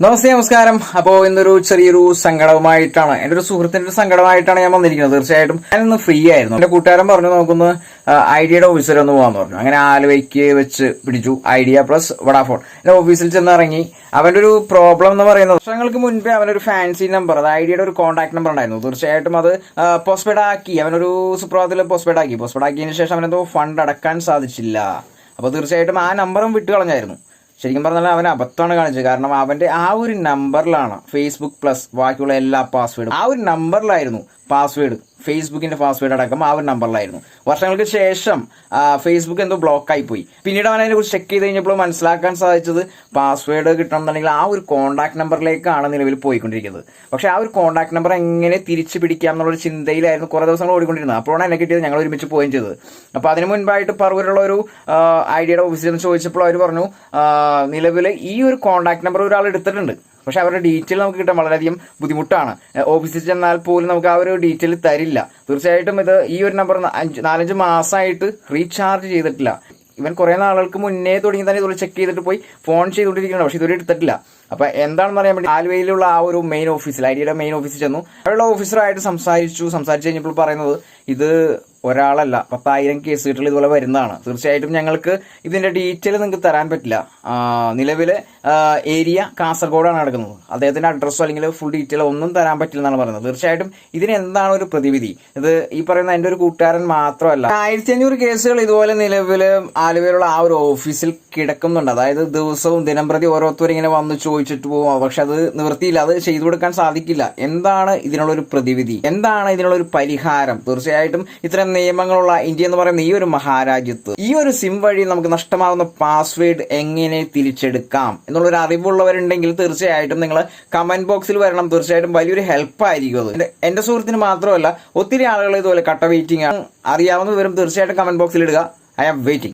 നമസ്തേ നമസ്കാരം. അപ്പോ ഇന്നൊരു ചെറിയൊരു സങ്കടവുമായിട്ടാണ്. എന്റെ ഒരു സുഹൃത്തിന്റെ ഒരു സങ്കടമായിട്ടാണ് ഞാൻ വന്നിരിക്കുന്നത്. തീർച്ചയായിട്ടും ഞാൻ ഇന്ന് ഫ്രീ ആയിരുന്നു. എന്റെ കൂട്ടുകാരൻ പറഞ്ഞു നമുക്കൊന്ന് ഐഡിയയുടെ ഓഫീസിൽ ഒന്ന് പോകാൻ പറഞ്ഞു. അങ്ങനെ ആലുവയ്ക്ക് വെച്ച് പിടിച്ചു. ഐഡിയ പ്ലസ് വടാഫോൺ എന്റെ ഓഫീസിൽ ചെന്ന് ഇറങ്ങി അവന്റെ ഒരു പ്രോബ്ലം എന്ന് പറയുന്നത് വർഷങ്ങൾക്ക് മുൻപേ അവനൊരു ഫാൻസി നമ്പർ അത് ഐഡിയയുടെ ഒരു കോൺടാക്ട് നമ്പർ ഉണ്ടായിരുന്നു. തീർച്ചയായിട്ടും അത് പോസ്റ്റ്പെയ്ഡ് ആക്കി. അവനൊരു സുപ്രഭാതത്തിൽ പോസ്റ്റ്പെയ്ഡ് ആക്കി. പോസ്റ്റ്പെയ്ഡ് ആക്കിയതിനു ശേഷം അവനെന്തോ ഫണ്ട് അടക്കാൻ സാധിച്ചില്ല. അപ്പോൾ തീർച്ചയായിട്ടും ആ നമ്പറും വിട്ട് കളഞ്ഞായിരുന്നു ശരിക്കും പറഞ്ഞാൽ അവൻ അബദ്ധമാണ് കാണിച്ചത്. കാരണം അവന്റെ ആ ഒരു നമ്പറിലാണ് ഫേസ്ബുക്ക് പ്ലസ് ബാക്കിയുള്ള എല്ലാ പാസ്വേഡും ആ ഒരു നമ്പറിലായിരുന്നു പാസ്വേഡ് ഫേസ്ബുക്കിന്റെ പാസ്വേഡ് അടക്കം ആ ഒരു നമ്പറിലായിരുന്നു വർഷങ്ങൾക്ക് ശേഷം ഫേസ്ബുക്ക് എന്തോ ബ്ലോക്ക് ആയി പോയി പിന്നീട് അവൻ അതിനെ കുറിച്ച് ചെക്ക് ചെയ്ത് കഴിഞ്ഞപ്പോൾ മനസ്സിലാക്കാൻ സാധിച്ചത് പാസ്വേഡ് കിട്ടണമെന്നുണ്ടെങ്കിൽ ആ ഒരു കോൺടാക്ട് നമ്പറിലേക്കാണ് നിലവിൽ പോയിക്കൊണ്ടിരിക്കുന്നത്. പക്ഷെ ആ ഒരു കോൺടാക്ട് നമ്പർ എങ്ങനെ തിരിച്ചു പിടിക്കാം എന്നുള്ളൊരു ചിന്തയിലായിരുന്നു കുറേ ദിവസങ്ങൾ ഓടിക്കൊണ്ടിരുന്നത്. അപ്പോഴാണ് എന്നെ കിട്ടിയത് ഞങ്ങൾ ഒരുമിച്ച് പോവുകയും ചെയ്തത്. അപ്പോൾ അതിന് മുൻപായിട്ട് പറവൂരുള്ള ഒരു ഐഡിയയുടെ ഓഫീസിൽ നിന്ന് ചോദിച്ചപ്പോൾ അവർ പറഞ്ഞു നിലവിൽ ഈ ഒരു കോൺടാക്ട് നമ്പർ ഒരാൾ എടുത്തിട്ടുണ്ട്. പക്ഷെ അവരുടെ ഡീറ്റെയിൽ നമുക്ക് കിട്ടാൻ വളരെയധികം ബുദ്ധിമുട്ടാണ്. ഓഫീസിൽ ചെന്നാൽ പോലും നമുക്ക് ആ ഒരു ഡീറ്റെയിൽ തരില്ല. തീർച്ചയായിട്ടും ഇത് ഈ ഒരു നമ്പർ നാലഞ്ച് മാസമായിട്ട് റീചാർജ് ചെയ്തിട്ടില്ല. ഇവൻ കുറെ നാളുകൾക്ക് മുന്നേ തുടങ്ങി തന്നെ ഇതുപോലെ ചെക്ക് ചെയ്തിട്ട് പോയി ഫോൺ ചെയ്തുകൊണ്ടിരിക്കുന്നുണ്ട്. പക്ഷെ ഇതുവരെ എടുത്തിട്ടില്ല. അപ്പൊ എന്താണെന്ന് പറയാൻ വേണ്ടി ആലുവയിലുള്ള ആ ഒരു മെയിൻ ഓഫീസിൽ ഐഡിയയുടെ മെയിൻ ഓഫീസിൽ ചെന്നു. അവിടെയുള്ള ഓഫീസറായിട്ട് സംസാരിച്ചു. സംസാരിച്ചു കഴിഞ്ഞപ്പോൾ പറയുന്നത് ഇത് ഒരാളല്ല. പത്തായിരം കേസുകൾ ഇതുപോലെ വരുന്നതാണ്. തീർച്ചയായിട്ടും ഞങ്ങൾക്ക് ഇതിന്റെ ഡീറ്റെയിൽ നിങ്ങൾക്ക് തരാൻ പറ്റില്ല. നിലവിലെ ഏരിയ കാസർഗോഡാണ് നടക്കുന്നത്. അദ്ദേഹത്തിന്റെ അഡ്രസ്സോ അല്ലെങ്കിൽ ഫുൾ ഡീറ്റെയിൽ ഒന്നും തരാൻ പറ്റില്ല എന്നാണ് പറയുന്നത്. തീർച്ചയായിട്ടും ഇതിന് എന്താണ് ഒരു പ്രതിവിധി? ഇത് ഈ പറയുന്ന എന്റെ ഒരു കൂട്ടുകാരൻ മാത്രമല്ല. ആയിരത്തി അഞ്ഞൂറ് കേസുകൾ ഇതുപോലെ നിലവിൽ ആലുവയിലുള്ള ആ ഒരു ഓഫീസിൽ കിടക്കുന്നുണ്ട്. അതായത് ദിവസവും ദിനം പ്രതി ഓരോരുത്തർ ഇങ്ങനെ വന്ന് ചോദിച്ചിട്ട് പോകും. പക്ഷെ അത് നിവൃത്തിയില്ല. അത് ചെയ്തു കൊടുക്കാൻ സാധിക്കില്ല. എന്താണ് ഇതിനുള്ള ഒരു പ്രതിവിധി? എന്താണ് ഇതിനുള്ള ഒരു പരിഹാരം? തീർച്ചയായിട്ടും ഇത്തരം നിയമങ്ങളുള്ള ഇന്ത്യ എന്ന് പറയുന്ന ഈ ഒരു മഹാരാജ്യത്ത് ഈ ഒരു സിം വഴി നമുക്ക് നഷ്ടമാകുന്ന പാസ്വേഡ് എങ്ങനെ തിരിച്ചെടുക്കാം എന്നുള്ളൊരു അറിവുള്ളവരുണ്ടെങ്കിൽ തീർച്ചയായിട്ടും നിങ്ങൾ കമന്റ് ബോക്സിൽ വരണം. തീർച്ചയായിട്ടും വലിയൊരു ഹെൽപ്പ് ആയിരിക്കും അത്. എന്റെ സുഹൃത്തിന് മാത്രമല്ല ഒത്തിരി ആളുകൾ ഇതുപോലെ കട്ട വെയിറ്റിംഗ് ആണ്. അറിയാവുന്നവരും തീർച്ചയായിട്ടും കമന്റ് ബോക്സിൽ ഇടുക. I am waiting